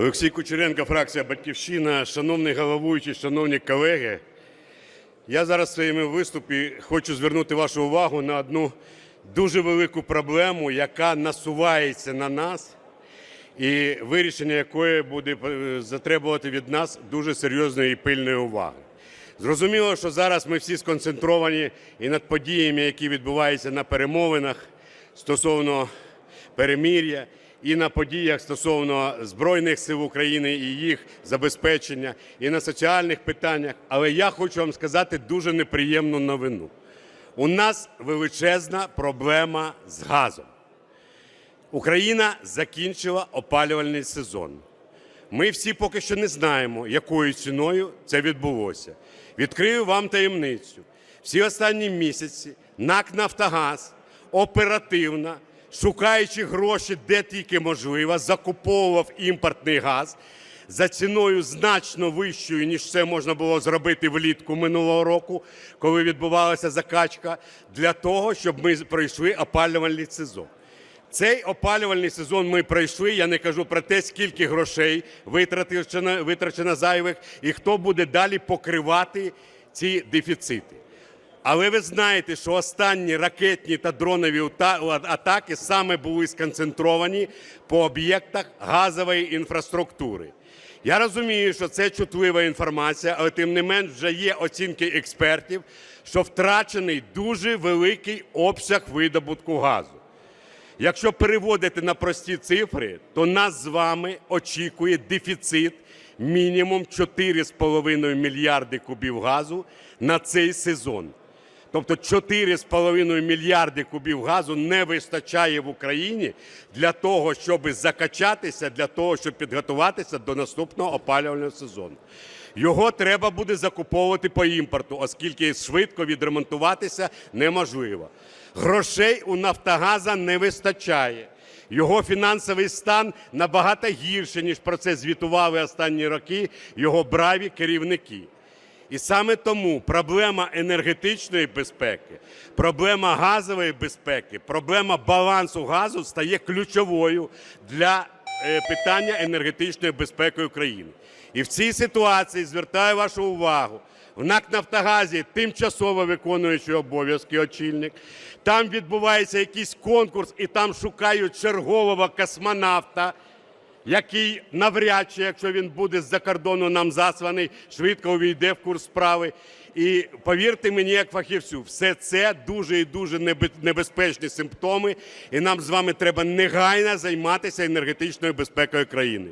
Олексій Кучеренко, фракція Батьківщина. Шановний головуючий, шановні колеги, я зараз в своєму виступі хочу звернути вашу увагу на одну дуже велику проблему, яка насувається на нас, і вирішення якої буде е, затребувати від нас дуже серйозної і пильної уваги. Зрозуміло, що зараз ми всі сконцентровані і над подіями, які відбуваються на перемовинах стосовно перемир'я, і на подіях стосовно Збройних сил України і їх забезпечення, і на соціальних питаннях. Але я хочу вам сказати дуже неприємну новину. У нас величезна проблема з газом. Україна закінчила опалювальний сезон. Ми всі поки що не знаємо, якою ціною це відбулося. Відкрию вам таємницю. Всі останні місяці НАК Нафтогаз оперативно, шукаючи гроші де тільки можливо, закуповував імпортний газ за ціною значно вищою, ніж це можна було зробити влітку минулого року, коли відбувалася закачка, для того, щоб ми пройшли опалювальний сезон. Цей опалювальний сезон ми пройшли. Я не кажу про те, скільки грошей витрачено, витрачено зайвих і хто буде далі покривати ці дефіцити. Але ви знаєте, що останні ракетні та дронові атаки саме були сконцентровані по об'єктах газової інфраструктури. Я розумію, що це чутлива інформація, але тим не менш вже є оцінки експертів, що втрачений дуже великий обсяг видобутку газу. Якщо переводити на прості цифри, то нас з вами очікує дефіцит мінімум 4,5 мільярди кубів газу на цей сезон. Тобто 4,5 мільярди кубів газу не вистачає в Україні для того, щоб закачатися, для того, щоб підготуватися до наступного опалювального сезону. Його треба буде закуповувати по імпорту, оскільки швидко відремонтуватися неможливо. Грошей у Нафтогаза не вистачає. Його фінансовий стан набагато гірше, ніж про це звітували останні роки його браві керівники. І саме тому проблема енергетичної безпеки, проблема газової безпеки, проблема балансу газу стає ключовою для е, питання енергетичної безпеки України. І в цій ситуації звертаю вашу увагу. В НАК Нафтогазі тимчасово виконуючий обов'язки очільник. Там відбувається якийсь конкурс, і там шукають чергового космонавта, який навряд чи, якщо він буде з-за кордону нам засланий, швидко увійде в курс справи. І повірте мені, як фахівцю, все це дуже і дуже небе- небезпечні симптоми, і нам з вами треба негайно займатися енергетичною безпекою країни.